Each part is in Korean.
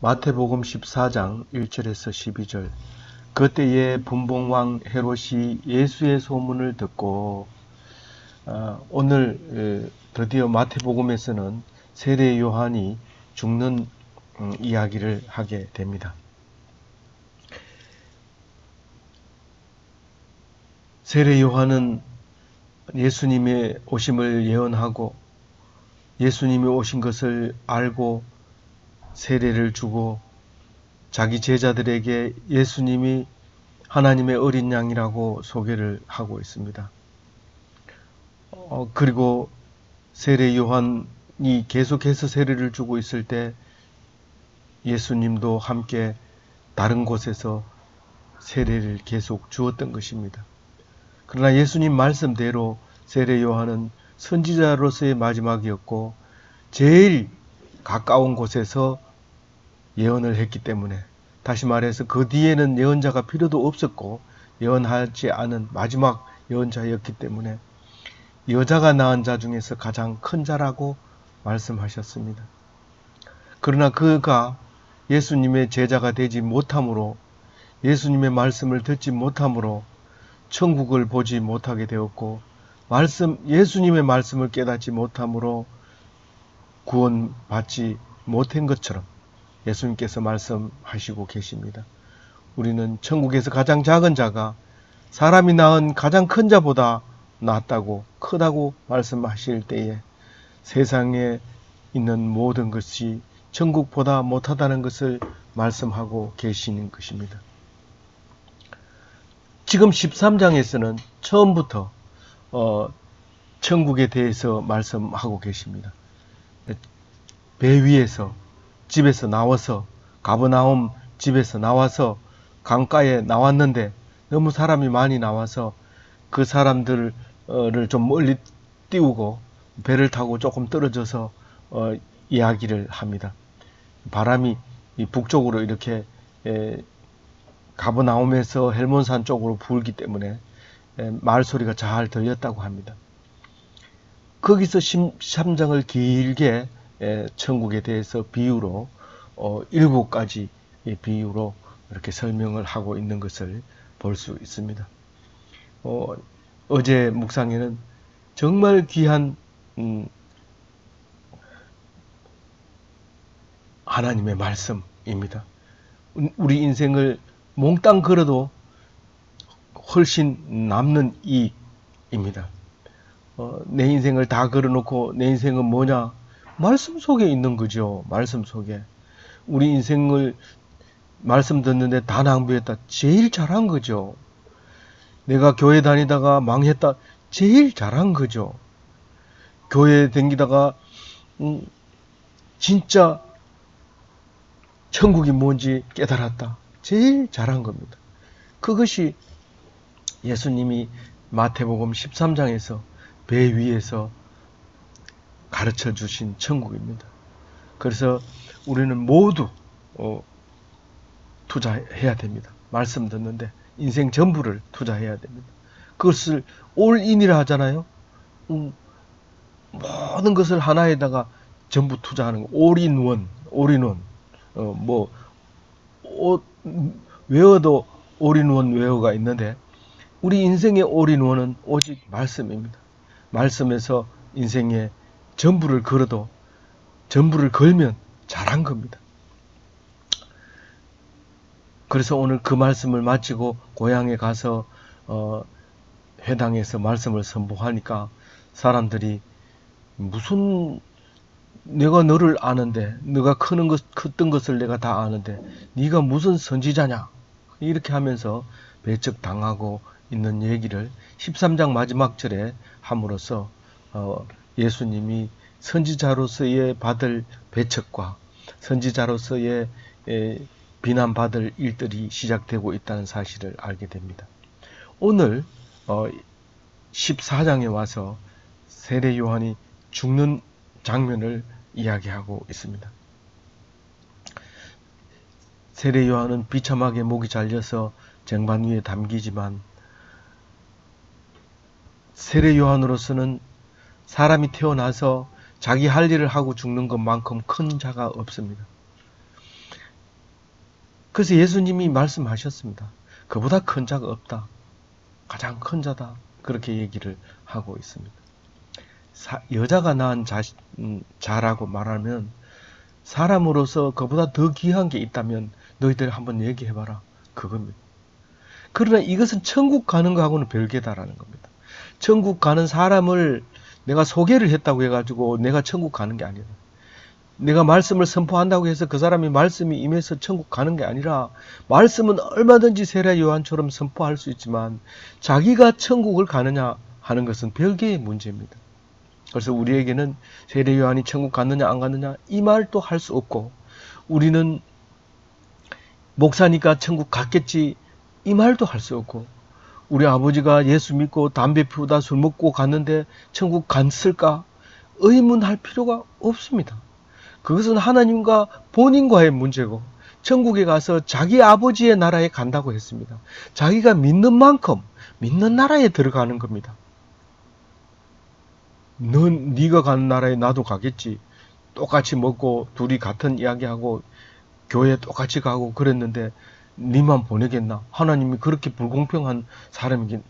마태복음 14장 1절에서 12절 그때에 분봉왕 헤롯이 예수의 소문을 듣고 어, 오늘 드디어 마태복음에서는 세례 요한이 죽는 음, 이야기를 하게 됩니다. 세례 요한은 예수님의 오심을 예언하고 예수님이 오신 것을 알고 세례를 주고 자기 제자들에게 예수님이 하나님의 어린 양이라고 소개를 하고 있습니다. 어, 그리고 세례 요한이 계속해서 세례를 주고 있을 때 예수님도 함께 다른 곳에서 세례를 계속 주었던 것입니다. 그러나 예수님 말씀대로 세례 요한은 선지자로서의 마지막이었고 제일 가까운 곳에서 예언을 했기 때문에 다시 말해서 그 뒤에는 예언자가 필요도 없었고 예언하지 않은 마지막 예언자였기 때문에 여자가 낳은 자 중에서 가장 큰 자라고 말씀하셨습니다. 그러나 그가 예수님의 제자가 되지 못함으로 예수님의 말씀을 듣지 못함으로 천국을 보지 못하게 되었고 말씀 예수님의 말씀을 깨닫지 못함으로 구원받지 못한 것처럼 예수님께서 말씀하시고 계십니다. 우리는 천국에서 가장 작은 자가 사람이 낳은 가장 큰 자보다 낫다고 크다고 말씀하실 때에 세상에 있는 모든 것이 천국보다 못하다는 것을 말씀하고 계시는 것입니다. 지금 13장에서는 처음부터 어, 천국에 대해서 말씀하고 계십니다. 배 위에서 집에서 나와서 가버나움 집에서 나와서 강가에 나왔는데 너무 사람이 많이 나와서 그 사람들을 좀 멀리 띄우고 배를 타고 조금 떨어져서 어, 이야기를 합니다. 바람이 북쪽으로 이렇게 가버나움에서 헬몬산 쪽으로 불기 때문에 말 소리가 잘 들렸다고 합니다. 거기서 13장을 길게 천국에 대해서 비유로 어, 일곱 가지 비유로 이렇게 설명을 하고 있는 것을 볼 수 있습니다. 어, 어제 묵상에는 정말 귀한 음, 하나님의 말씀입니다. 우리 인생을 몽땅 걸어도 훨씬 남는 이입니다. 어, 내 인생을 다 걸어놓고 내 인생은 뭐냐? 말씀 속에 있는 거죠. 말씀 속에. 우리 인생을 말씀 듣는데 다 낭비했다. 제일 잘한 거죠. 내가 교회 다니다가 망했다. 제일 잘한 거죠. 교회 댕기다가 음, 진짜 천국이 뭔지 깨달았다. 제일 잘한 겁니다. 그것이 예수님이 마태복음 13장에서 배 위에서 가르쳐 주신 천국입니다. 그래서 우리는 모두 어, 투자해야 됩니다. 말씀 듣는데 인생 전부를 투자해야 됩니다. 그것을 올인이라 하잖아요. 음, 모든 것을 하나에다가 전부 투자하는 거. 올인원, 올인원. 어, 뭐, 오, 외워도 올인원 외어가 있는데 우리 인생의 올인원은 오직 말씀입니다. 말씀에서 인생의 전부를 걸어도 전부를 걸면 잘한 겁니다. 그래서 오늘 그 말씀을 마치고 고향에 가서 어, 회당에서 말씀을 선포하니까 사람들이 무슨 내가 너를 아는데 네가 크는 것 컸던 것을 내가 다 아는데 네가 무슨 선지자냐 이렇게 하면서 배척 당하고 있는 얘기를 13장 마지막 절에 함으로써 어, 예수님이 선지자로서의 받을 배척과 선지자로서의 비난받을 일들이 시작되고 있다는 사실을 알게 됩니다. 오늘 14장에 어, 와서 세례 요한이 죽는 장면을 이야기하고 있습니다. 세례 요한은 비참하게 목이 잘려서 쟁반 위에 담기지만 세례 요한으로서는 사람이 태어나서 자기 할 일을 하고 죽는 것만큼 큰 자가 없습니다. 그래서 예수님이 말씀하셨습니다. 그보다 큰 자가 없다. 가장 큰 자다. 그렇게 얘기를 하고 있습니다. 사, 여자가 낳은 자, 음, 자라고 말하면 사람으로서 그보다 더 귀한 게 있다면 너희들 한번 얘기해봐라. 그겁니다. 그러나 이것은 천국 가는 거하고는 별개다라는 겁니다. 천국 가는 사람을 내가 소개를 했다고 해가지고 내가 천국 가는 게 아니라 내가 말씀을 선포한다고 해서 그 사람이 말씀이 임해서 천국 가는 게 아니라 말씀은 얼마든지 세례 요한처럼 선포할 수 있지만 자기가 천국을 가느냐 하는 것은 별개의 문제입니다. 그래서 우리에게는 세례 요한이 천국 갔느냐 안 갔느냐 이 말도 할 수 없고 우리는 목사니까 천국 갔겠지 이 말도 할 수 없고 우리 아버지가 예수 믿고 담배 피우다 술 먹고 갔는데 천국 갔을까 의문할 필요가 없습니다. 그것은 하나님과 본인과의 문제고 천국에 가서 자기 아버지의 나라에 간다고 했습니다. 자기가 믿는 만큼 믿는 나라에 들어가는 겁니다. 넌 네가 가는 나라에 나도 가겠지. 똑같이 먹고 둘이 같은 이야기하고 교회 똑같이 가고 그랬는데 니만 보내겠나? 하나님이 그렇게 불공평한 사람이긴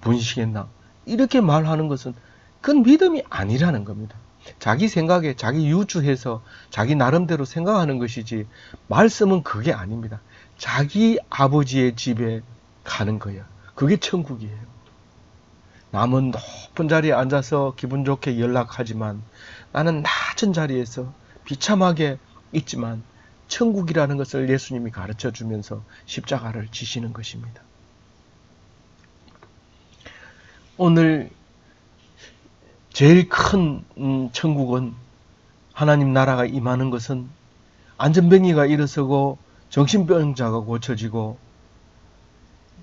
분이시겠나? 이렇게 말하는 것은 그건 믿음이 아니라는 겁니다. 자기 생각에 자기 유추해서 자기 나름대로 생각하는 것이지 말씀은 그게 아닙니다. 자기 아버지의 집에 가는 거야. 그게 천국이에요. 남은 높은 자리에 앉아서 기분 좋게 연락하지만 나는 낮은 자리에서 비참하게 있지만 천국이라는 것을 예수님이 가르쳐 주면서 십자가를 지시는 것입니다. 오늘 제일 큰 음, 천국은 하나님 나라가 임하는 것은 안전병이가 일어서고 정신병자가 고쳐지고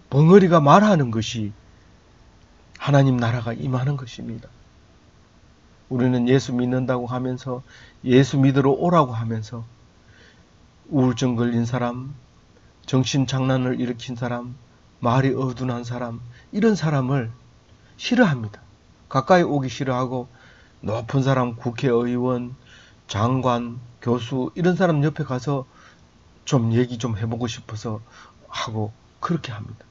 벙어리가 말하는 것이 하나님 나라가 임하는 것입니다. 우리는 예수 믿는다고 하면서 예수 믿으러 오라고 하면서 우울증 걸린 사람, 정신 장난을 일으킨 사람, 말이 어둔한 사람, 이런 사람을 싫어합니다. 가까이 오기 싫어하고 높은 사람 국회의원, 장관, 교수 이런 사람 옆에 가서 좀 얘기 좀 해보고 싶어서 하고 그렇게 합니다.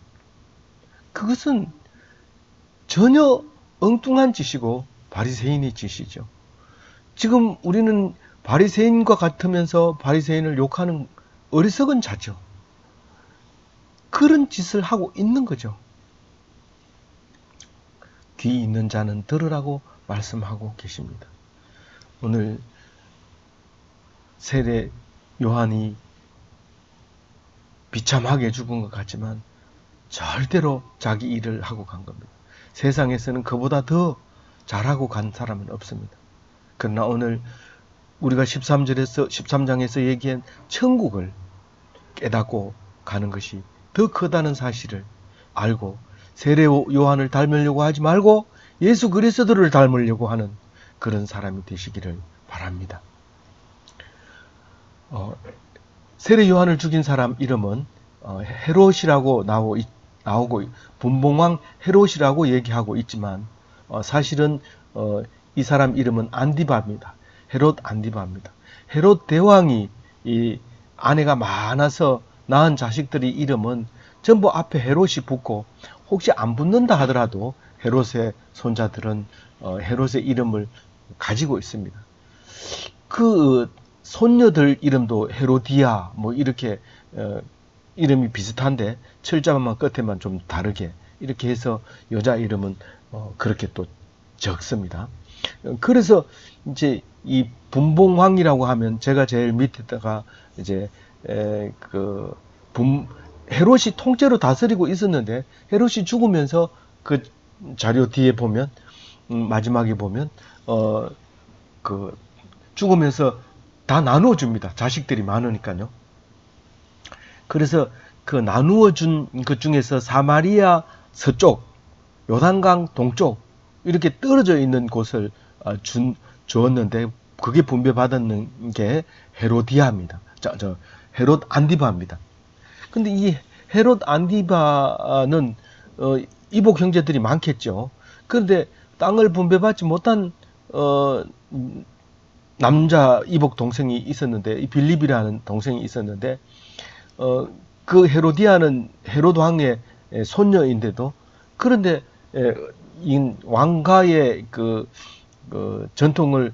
그것은 전혀 엉뚱한 짓이고 바리새인의 짓이죠. 지금 우리는 바리새인과 같으면서 바리새인을 욕하는 어리석은 자죠. 그런 짓을 하고 있는 거죠. 귀 있는 자는 들으라고 말씀하고 계십니다. 오늘 세례 요한이 비참하게 죽은 것 같지만 절대로 자기 일을 하고 간 겁니다. 세상에서는 그보다 더 잘하고 간 사람은 없습니다. 그러나 오늘 우리가 13절에서 13장에서 얘기한 천국을 깨닫고 가는 것이 더 크다는 사실을 알고 세례 요한을 닮으려고 하지 말고 예수 그리스도를 닮으려고 하는 그런 사람이 되시기를 바랍니다. 어, 세례 요한을 죽인 사람 이름은 어, 헤롯이라고 나오, 나오고 분봉왕 헤롯이라고 얘기하고 있지만 어, 사실은 어, 이 사람 이름은 안디바입니다. 헤롯 안디바입니다. 헤롯 대왕이 이 아내가 많아서 낳은 자식들이 이름은 전부 앞에 헤롯이 붙고 혹시 안 붙는다 하더라도 헤롯의 손자들은 어, 헤롯의 이름을 가지고 있습니다. 그 손녀들 이름도 헤로디아 뭐 이렇게 어, 이름이 비슷한데 철자만 끝에만 좀 다르게 이렇게 해서 여자 이름은 어, 그렇게 또 적습니다. 그래서 이제 이 분봉왕이라고 하면 제가 제일 밑에다가 이제 에, 그 분, 헤롯이 통째로 다스리고 있었는데 헤롯이 죽으면서 그 자료 뒤에 보면 음, 마지막에 보면 어 그 죽으면서 다 나누어 줍니다. 자식들이 많으니까요. 그래서 그 나누어 준것 중에서 사마리아 서쪽, 요단강 동쪽 이렇게 떨어져 있는 곳을 어, 준 주었는데 그게 분배받았는 게 헤로디아입니다. 저, 저 헤롯 안디바입니다. 근데 이 헤롯 안디바는 어, 이복 형제들이 많겠죠. 그런데 땅을 분배받지 못한 어, 남자 이복 동생이 있었는데 이 빌립이라는 동생이 있었는데 어, 그 헤로디아는 헤로드 왕의 에, 손녀인데도 그런데 에, 이 왕가의 그, 그 전통을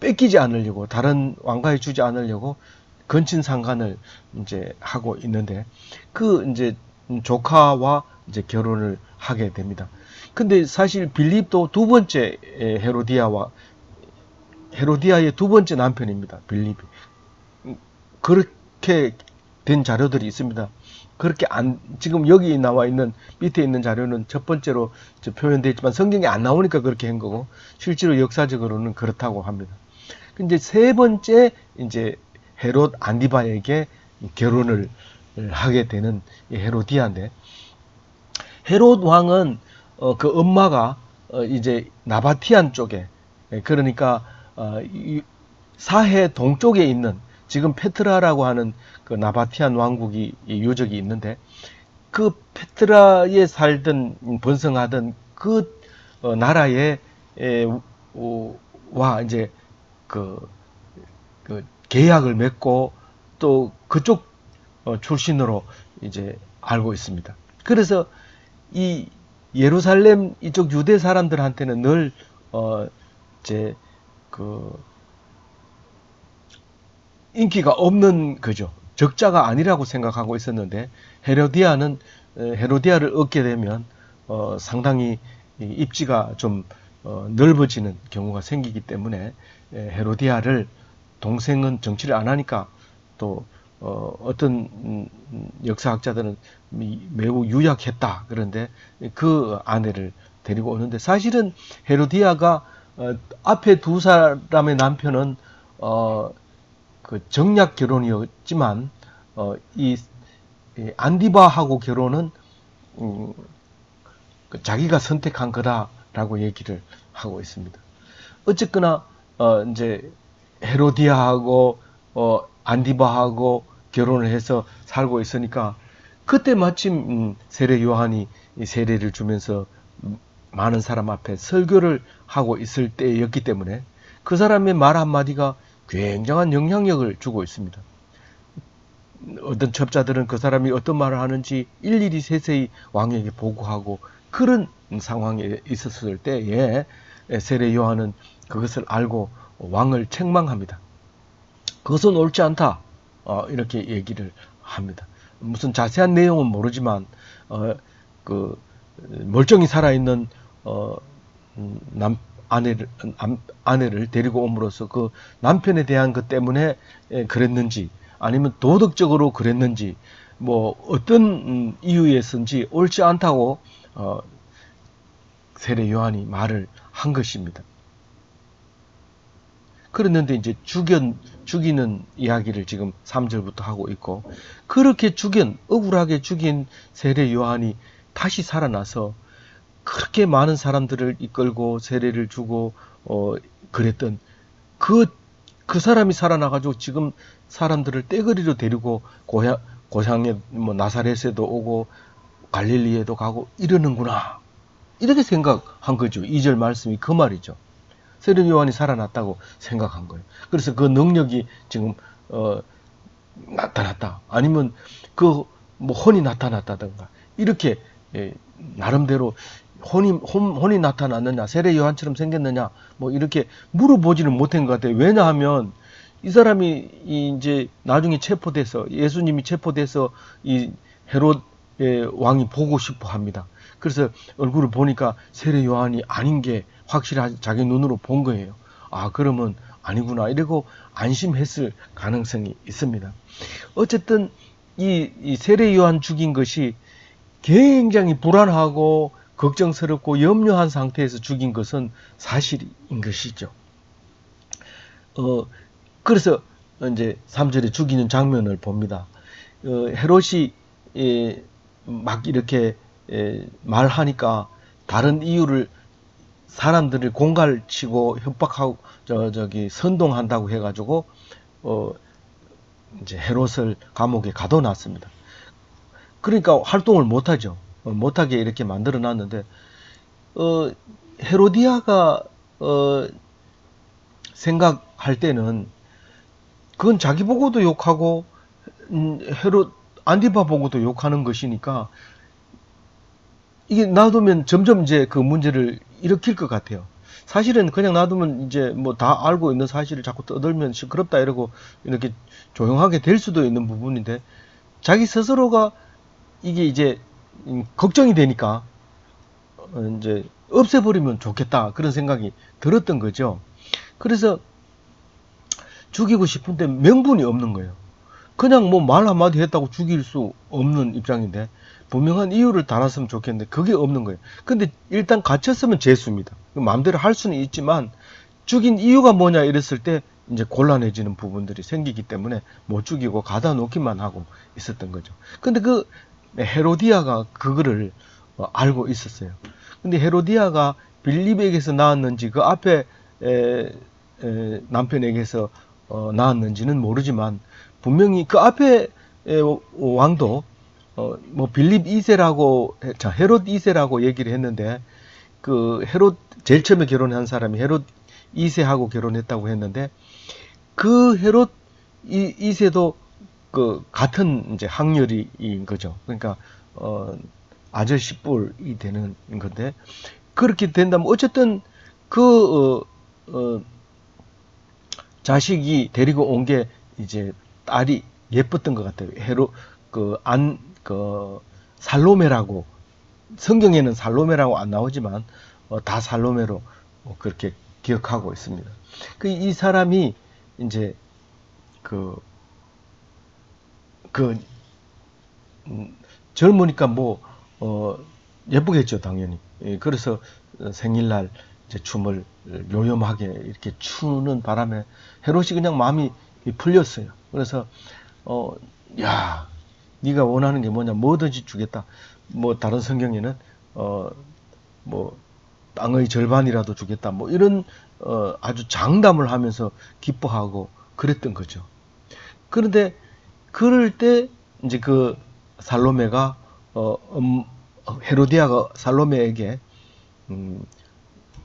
뺏기지 않으려고 다른 왕가에 주지 않으려고 건친 상간을 이제 하고 있는데 그 이제 조카와 이제 결혼을 하게 됩니다. 근데 사실 빌립도 두 번째 에, 헤로디아와 헤로디아의 두 번째 남편입니다. 빌립이. 그렇게 된 자료들이 있습니다. 그렇게 안 지금 여기 나와 있는 밑에 있는 자료는 첫 번째로 표현되어 있지만 성경에 안 나오니까 그렇게 한 거고 실제로 역사적으로는 그렇다고 합니다. 근데 세 번째 이제 헤롯 안디바에게 결혼을 하게 되는 이 헤로디아인데 헤롯 왕은 어, 그 엄마가 어, 이제 나바티안 쪽에 예, 그러니까 어, 이 사해 동쪽에 있는 지금 페트라라고 하는 그 나바티안 왕국이 이 유적이 있는데 그 페트라에 살던 번성하던 그 어, 나라에 에, 오, 와 이제 그, 그 계약을 맺고 또 그쪽 어, 출신으로 이제 알고 있습니다. 그래서 이 예루살렘 이쪽 유대 사람들한테는 늘 어, 이제 그 인기가 없는 그죠. 적자가 아니라고 생각하고 있었는데 헤로디아는 어, 헤로디아를 얻게 되면 어, 상당히 입지가 좀 어, 넓어지는 경우가 생기기 때문에 헤로디아를 동생은 정치를 안 하니까 또 어, 어떤 음, 역사학자들은 매우 유약했다. 그런데 그 아내를 데리고 오는데 사실은 헤로디아가 어, 앞에 두 사람의 남편은 어, 그 정략 결혼이었지만 어, 이, 이 안디바하고 결혼은 음, 그 자기가 선택한 거다라고 얘기를 하고 있습니다. 어쨌거나 어, 이제 헤로디아하고 어, 안디바하고 결혼을 해서 살고 있으니까 그때 마침 음, 세례 요한이 세례를 주면서 많은 사람 앞에 설교를 하고 있을 때였기 때문에 그 사람의 말 한마디가 굉장한 영향력을 주고 있습니다. 어떤 첩자들은 그 사람이 어떤 말을 하는지 일일이 세세히 왕에게 보고하고 그런 상황에 있었을 때에 세례 요한은 그것을 알고 왕을 책망합니다. 그것은 옳지 않다. 어, 이렇게 얘기를 합니다. 무슨 자세한 내용은 모르지만 어, 그 멀쩡히 살아있는 어, 음, 남 아내를 아내를 데리고 옴으로써 그 남편에 대한 것 때문에 그랬는지 아니면 도덕적으로 그랬는지 뭐 어떤 음, 이유에서인지 옳지 않다고 어, 세례 요한이 말을 한 것입니다. 그랬는데 이제 죽여, 죽이는 이야기를 지금 3절부터 하고 있고 그렇게 죽인 억울하게 죽인 세례 요한이 다시 살아나서 그렇게 많은 사람들을 이끌고 세례를 주고 어 그랬던 그그 그 사람이 살아나가지고 지금 사람들을 떼거리로 데리고 고향 고향에 뭐 나사렛에도 오고 갈릴리에도 가고 이러는구나 이렇게 생각한 거죠. 2절 말씀이 그 말이죠. 세례 요한이 살아났다고 생각한 거예요. 그래서 그 능력이 지금 어 나타났다. 아니면 그 뭐 혼이 나타났다든가 이렇게 예, 나름대로 혼이, 혼, 혼이 나타났느냐, 세례 요한처럼 생겼느냐, 뭐 이렇게 물어보지는 못한 것 같아요. 왜냐하면 이 사람이 이제 나중에 체포돼서 예수님이 체포돼서 이 헤롯의 왕이 보고 싶어 합니다. 그래서 얼굴을 보니까 세례 요한이 아닌 게 확실히 자기 눈으로 본 거예요. 아, 그러면 아니구나. 이러고 안심했을 가능성이 있습니다. 어쨌든 이, 이 세례 요한 죽인 것이 굉장히 불안하고 걱정스럽고 염려한 상태에서 죽인 것은 사실인 것이죠. 어, 그래서 이제 3절에 죽이는 장면을 봅니다. 어, 헤롯이 예, 막 이렇게 예, 말하니까 다른 이유를 사람들을 공갈치고 협박하고 저 저기 선동한다고 해가지고 어 이제 헤롯을 감옥에 가둬놨습니다. 그러니까 활동을 못하죠. 어, 못하게 이렇게 만들어 놨는데 어, 헤로디아가 어, 생각할 때는 그건 자기 보고도 욕하고 음, 헤롯 안티파 보고도 욕하는 것이니까 이게 놔두면 점점 이제 그 문제를 일으킬 것 같아요. 사실은 그냥 놔두면 이제 뭐 다 알고 있는 사실을 자꾸 떠들면 시끄럽다 이러고 이렇게 조용하게 될 수도 있는 부분인데 자기 스스로가 이게 이제 음, 걱정이 되니까 어, 이제 없애버리면 좋겠다 그런 생각이 들었던 거죠. 그래서 죽이고 싶은데 명분이 없는 거예요. 그냥 뭐 말 한마디 했다고 죽일 수 없는 입장인데 분명한 이유를 달았으면 좋겠는데 그게 없는 거예요. 근데 일단 갇혔으면 재수입니다. 마음대로 할 수는 있지만 죽인 이유가 뭐냐 이랬을 때 이제 곤란해지는 부분들이 생기기 때문에 못 죽이고 가다 놓기만 하고 있었던 거죠. 근데 그 헤로디아가 그거를 어, 알고 있었어요. 근데 헤로디아가 빌립에게서 나왔는지 그 앞에 에, 에, 남편에게서 어, 나왔는지는 모르지만 분명히 그 앞에 에, 왕도 어, 뭐 빌립 2세라고 자 헤롯 2세라고 얘기를 했는데 그 헤롯 제일 처음에 결혼한 사람이 헤롯 2세하고 결혼했다고 했는데 그 헤롯 2, 세도 그 같은 이제 학렬이인 거죠. 그러니까 어 아저씨 뿔이 되는 건데 그렇게 된다면 어쨌든 그 어, 어, 자식이 데리고 온 게 이제 딸이 예뻤던 것 같아요. 헤롯 그안 그 살로메라고 성경에는 살로메라고 안 나오지만 어, 다 살로메로 어, 그렇게 기억하고 있습니다. 그 이 사람이 이제 그, 그, 음, 젊으니까 뭐, 어, 예쁘겠죠, 당연히. 예, 그래서 생일날 이제 춤을 요염하게 이렇게 추는 바람에 헤롯이 그냥 마음이 풀렸어요. 그래서, 어, 야, 네가 원하는 게 뭐냐 뭐든지 주겠다. 뭐 다른 성경에는 어 뭐 땅의 절반이라도 주겠다. 뭐 이런 어 아주 장담을 하면서 기뻐하고 그랬던 거죠. 그런데 그럴 때 이제 그 살로메가 어 음, 헤로디아가 살로메에게 음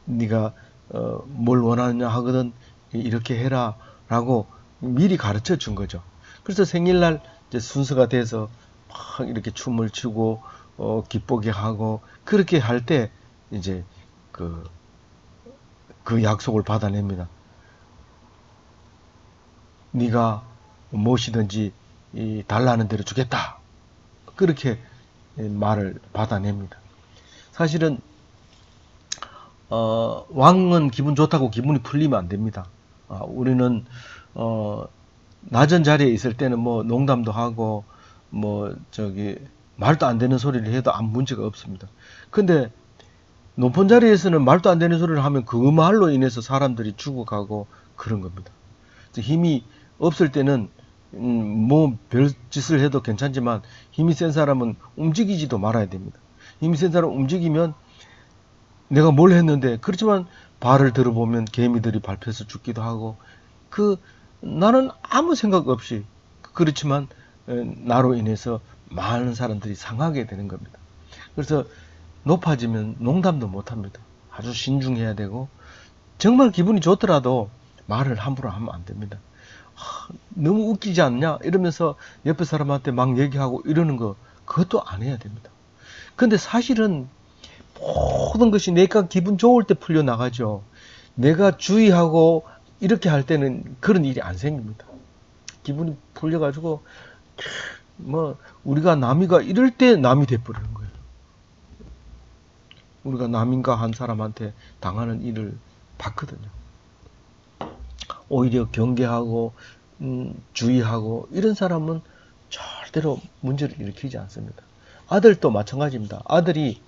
네가 어 뭘 원하느냐 하거든 이렇게 해라라고 미리 가르쳐 준 거죠. 그래서 생일날 이제 순서가 돼서 막 이렇게 춤을 추고 어, 기쁘게 하고 그렇게 할 때 이제 그, 그 약속을 받아냅니다. 네가 무엇이든지 이 달라는 대로 주겠다. 그렇게 말을 받아냅니다. 사실은 어, 왕은 기분 좋다고 기분이 풀리면 안 됩니다. 아, 우리는 어, 낮은 자리에 있을 때는 뭐 농담도 하고 뭐 저기 말도 안 되는 소리를 해도 아무 문제가 없습니다. 근데 높은 자리에서는 말도 안 되는 소리를 하면 그 말로 인해서 사람들이 죽어가고 그런 겁니다. 힘이 없을 때는 음, 뭐 별짓을 해도 괜찮지만 힘이 센 사람은 움직이지도 말아야 됩니다. 힘이 센 사람 움직이면 내가 뭘 했는데 그렇지만 발을 들어보면 개미들이 밟혀서 죽기도 하고 그 나는 아무 생각 없이 그렇지만 나로 인해서 많은 사람들이 상하게 되는 겁니다. 그래서 높아지면 농담도 못 합니다. 아주 신중해야 되고 정말 기분이 좋더라도 말을 함부로 하면 안 됩니다. 아, 너무 웃기지 않냐? 이러면서 옆에 사람한테 막 얘기하고 이러는 거 그것도 안 해야 됩니다. 근데 사실은 모든 것이 내가 기분 좋을 때 풀려 나가죠. 내가 주의하고 이렇게 할 때는 그런 일이 안 생깁니다. 기분이 풀려가지고 뭐 우리가 남이가 이럴 때 남이 돼버리는 거예요. 우리가 남인가 한 사람한테 당하는 일을 봤거든요. 오히려 경계하고 음, 주의하고 이런 사람은 절대로 문제를 일으키지 않습니다. 아들도 마찬가지입니다. 아들이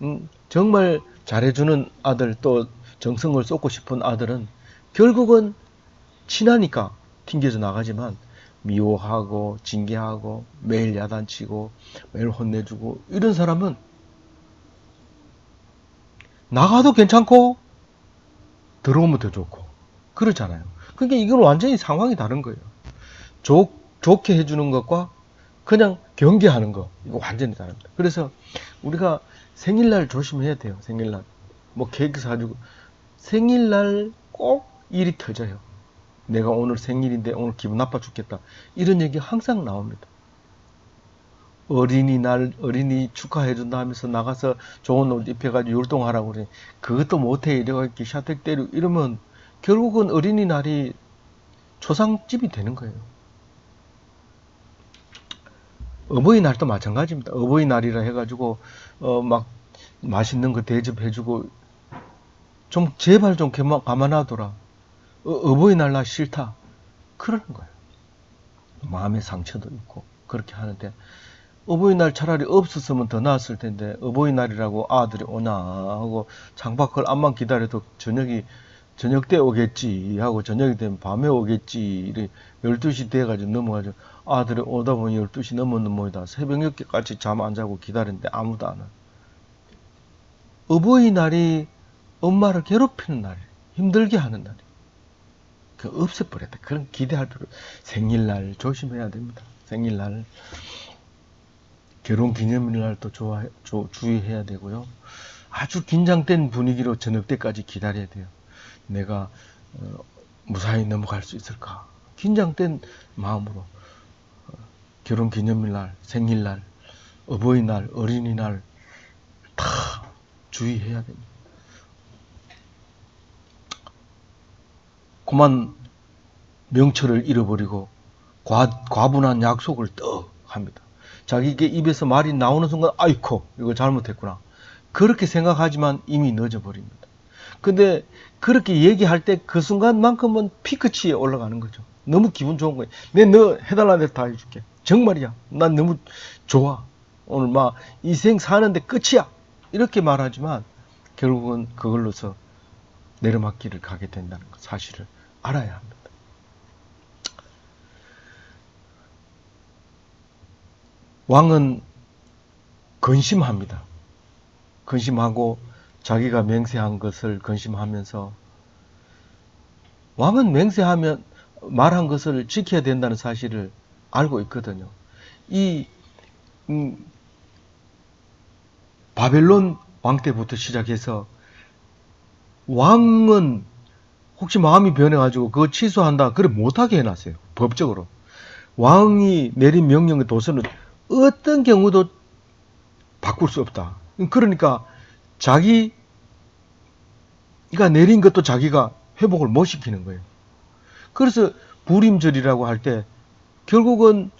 음, 정말 잘해주는 아들 또 정성을 쏟고 싶은 아들은 결국은 친하니까 튕겨져 나가지만 미워하고 징계하고 매일 야단치고 매일 혼내주고 이런 사람은 나가도 괜찮고 들어오면 더 좋고 그렇잖아요. 그러니까 이건 완전히 상황이 다른 거예요. 좋, 좋게 해주는 것과 그냥 경계하는 거 이거 완전히 다릅니다. 그래서 우리가 생일날 조심해야 돼요. 생일날 뭐 케이크 사주고 생일날 꼭 일이 터져요. 내가 오늘 생일인데 오늘 기분 나빠 죽겠다. 이런 얘기 항상 나옵니다. 어린이날 어린이 축하해준다 하면서 나가서 좋은 옷 입혀가지고 율동하라고 그래 그것도 못해 이래가지고 샤택 때리고 이러면 결국은 어린이날이 초상집이 되는 거예요. 어버이날도 마찬가지입니다. 어버이날이라 해가지고 어 막 맛있는 거 대접해주고 좀 제발 좀 가만- 가만하더라. 어, 어버이날 나 싫다. 그러는 거예요. 마음의 상처도 있고 그렇게 하는데 어버이날 차라리 없었으면 더 나았을 텐데 어버이날이라고 아들이 오나 하고 창밖을 암만 기다려도 저녁이 저녁 때 오겠지 하고 저녁이 되면 밤에 오겠지 이래 12시 돼가지고 넘어가지고 아들이 오다 보니 12시 넘었는 모이다 새벽 6개까지 잠 안 자고 기다렸는데 아무도 안 와. 어버이날이 엄마를 괴롭히는 날이에요. 힘들게 하는 날이에요. 그 없애버렸다. 그런 기대할 필요 생일날 조심해야 됩니다. 생일날 결혼 기념일날도 좋아 조- 주의해야 되고요. 아주 긴장된 분위기로 저녁 때까지 기다려야 돼요. 내가 어, 무사히 넘어갈 수 있을까? 긴장된 마음으로 어, 결혼 기념일 날, 생일 날, 어버이날, 어린이날 다 주의해야 됩니다. 그만 명철을 잃어버리고 과, 과분한 약속을 떡 합니다. 자기에게 입에서 말이 나오는 순간 아이코 이거 잘못했구나. 그렇게 생각하지만 이미 늦어버립니다. 근데 그렇게 얘기할 때 그 순간만큼은 피크치에 올라가는 거죠. 너무 기분 좋은 거예요. 내 너 해달라는 대로 다 해줄게. 정말이야. 난 너무 좋아. 오늘 막이생 사는데 끝이야. 이렇게 말하지만 결국은 그걸로서 내려막길을 가게 된다는 것 사실을 알아야 합니다. 왕은 근심합니다. 근심하고 자기가 맹세한 것을 근심하면서 왕은 맹세하면 말한 것을 지켜야 된다는 사실을 알고 있거든요. 이 음, 바벨론 왕 때부터 시작해서 왕은 혹시 마음이 변해가지고 그거 취소한다 그래 못하게 해놨어요. 법적으로. 왕이 내린 명령의 도서는 어떤 경우도 바꿀 수 없다. 그러니까 자기 가 내린 것도 자기가 회복을 못 시키는 거예요 그래서 불임절이라고 할 때 결국은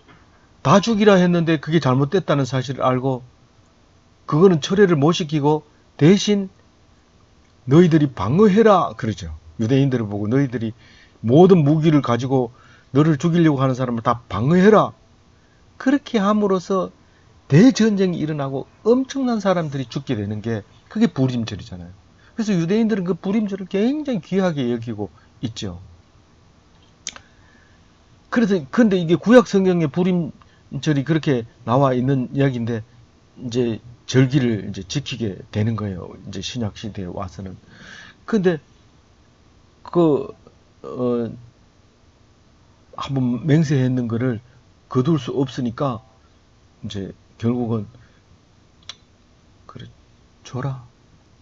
다 죽이라 했는데 그게 잘못됐다는 사실을 알고 그거는 철회를 못 시키고 대신 너희들이 방어해라 그러죠. 유대인들을 보고 너희들이 모든 무기를 가지고 너를 죽이려고 하는 사람을 다 방어해라. 그렇게 함으로써 대전쟁이 일어나고 엄청난 사람들이 죽게 되는 게 그게 불임절이잖아요. 그래서 유대인들은 그 불임절을 굉장히 귀하게 여기고 있죠. 그래서 근데 이게 구약 성경에 불임절이 그렇게 나와 있는 이야기인데 이제 절기를 이제 지키게 되는 거예요. 이제 신약 시대에 와서는. 근데 그 어, 한번 맹세했는 거를 거둘 수 없으니까 이제 결국은 그래 줘라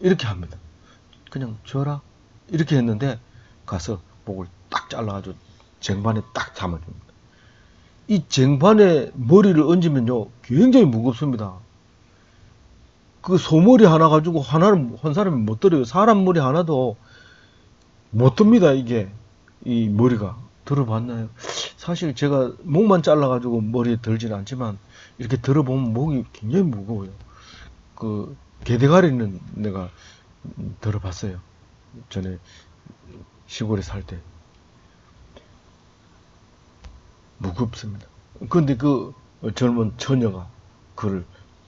이렇게 합니다. 그냥 줘라 이렇게 했는데 가서 목을 딱 잘라가지고 쟁반에 딱 담아줍니다. 이 쟁반에 머리를 얹으면요 굉장히 무겁습니다. 그 소머리 하나 가지고 하나를 한 사람이 못 들어요. 사람 머리 하나도 못 듭니다. 이게 이 머리가 들어봤나요? 사실 제가 목만 잘라가지고 머리에 들지는 않지만 이렇게 들어보면 목이 굉장히 무거워요. 그 개대가리는 내가 들어봤어요. 전에 시골에 살 때. 무겁습니다. 근데 그 젊은 처녀가 그를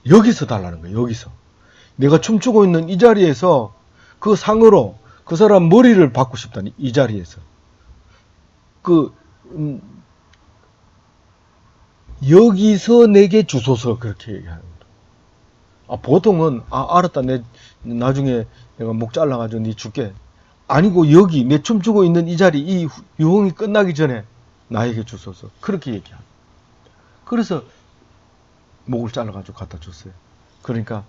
여기서 달라는 거예요. 여기서. 내가 춤추고 있는 이 자리에서 그 상으로 그 사람 머리를 받고 싶다니 이 자리에서 그 음, 여기서 내게 주소서 그렇게 얘기하는 거예요. 아, 보통은 아 알았다 내 나중에 내가 목 잘라가지고 네 줄게 아니고 여기 내 춤 추고 있는 이 자리 이 유흥이 끝나기 전에 나에게 주소서 그렇게 얘기합니다. 그래서 목을 잘라가지고 갖다 줬어요. 그러니까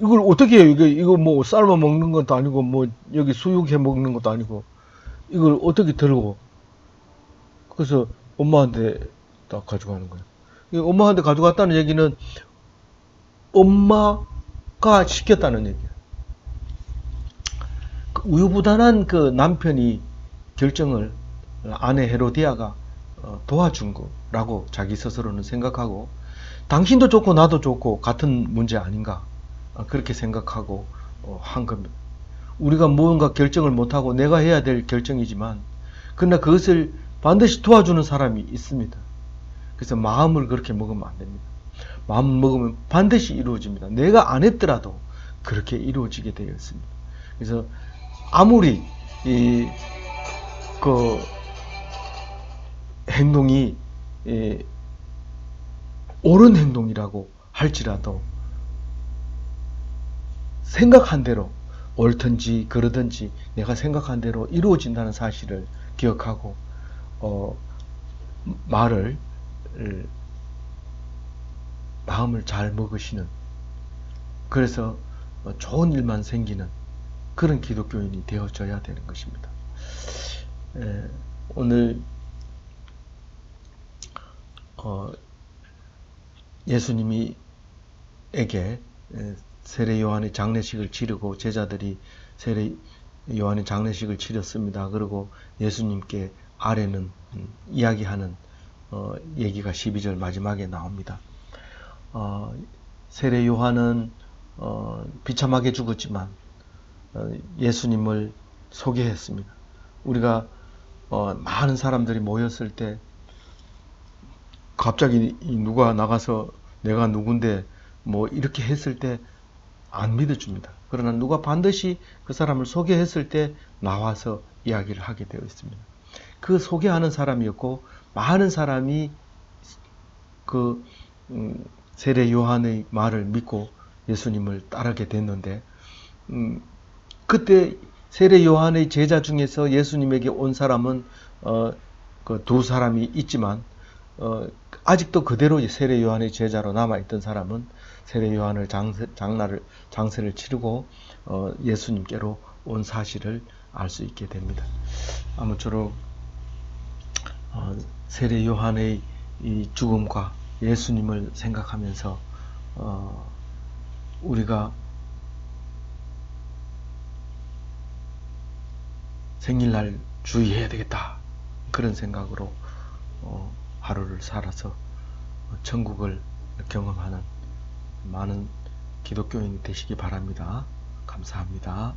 이걸 어떻게 해요? 이거, 이거 뭐 삶아 먹는 것도 아니고, 뭐 여기 수육해 먹는 것도 아니고, 이걸 어떻게 들고, 그래서 엄마한테 딱 가져가는 거예요. 이 엄마한테 가져갔다는 얘기는 엄마가 시켰다는 얘기예요. 그 우유부단한 그 남편이 결정을 아내 헤로디아가 어, 도와준 거라고 자기 스스로는 생각하고 당신도 좋고 나도 좋고 같은 문제 아닌가 어, 그렇게 생각하고 어, 한 겁니다. 우리가 무언가 결정을 못하고 내가 해야 될 결정이지만 그러나 그것을 반드시 도와주는 사람이 있습니다. 그래서 마음을 그렇게 먹으면 안 됩니다. 마음 먹으면 반드시 이루어집니다. 내가 안 했더라도 그렇게 이루어지게 되어 있습니다. 그래서 아무리 이 그 행동이 예, 옳은 행동이라고 할지라도 생각한 대로 옳든지 그러든지 내가 생각한 대로 이루어진다는 사실을 기억하고 어, 말을 마음을 잘 먹으시는 그래서 좋은 일만 생기는 그런 기독교인이 되어져야 되는 것입니다. 에, 오늘 어, 예수님이 에게 세례 요한의 장례식을 치르고 제자들이 세례 요한의 장례식을 치렀습니다. 그리고 예수님께 아래는 음, 이야기하는 어, 얘기가 12절 마지막에 나옵니다. 어, 세례 요한은 어, 비참하게 죽었지만 어, 예수님을 소개했습니다. 우리가 어, 많은 사람들이 모였을 때 갑자기 누가 나가서 내가 누군데 뭐 이렇게 했을 때 안 믿어줍니다. 그러나 누가 반드시 그 사람을 소개했을 때 나와서 이야기를 하게 되어 있습니다. 그 소개하는 사람이었고 많은 사람이 그 음, 세례 요한의 말을 믿고 예수님을 따르게 됐는데 음, 그때 세례 요한의 제자 중에서 예수님에게 온 사람은 어, 그 두 사람이 있지만 어, 아직도 그대로 세례 요한의 제자로 남아 있던 사람은 세례 요한을 장세, 장날을 장세를 치르고 어, 예수님께로 온 사실을 알 수 있게 됩니다. 아무쪼록 어, 세례 요한의 이 죽음과 예수님을 생각하면서 어, 우리가 생일날 주의해야 되겠다 그런 생각으로 어, 하루를 살아서 천국을 경험하는 많은 기독교인이 되시기 바랍니다. 감사합니다.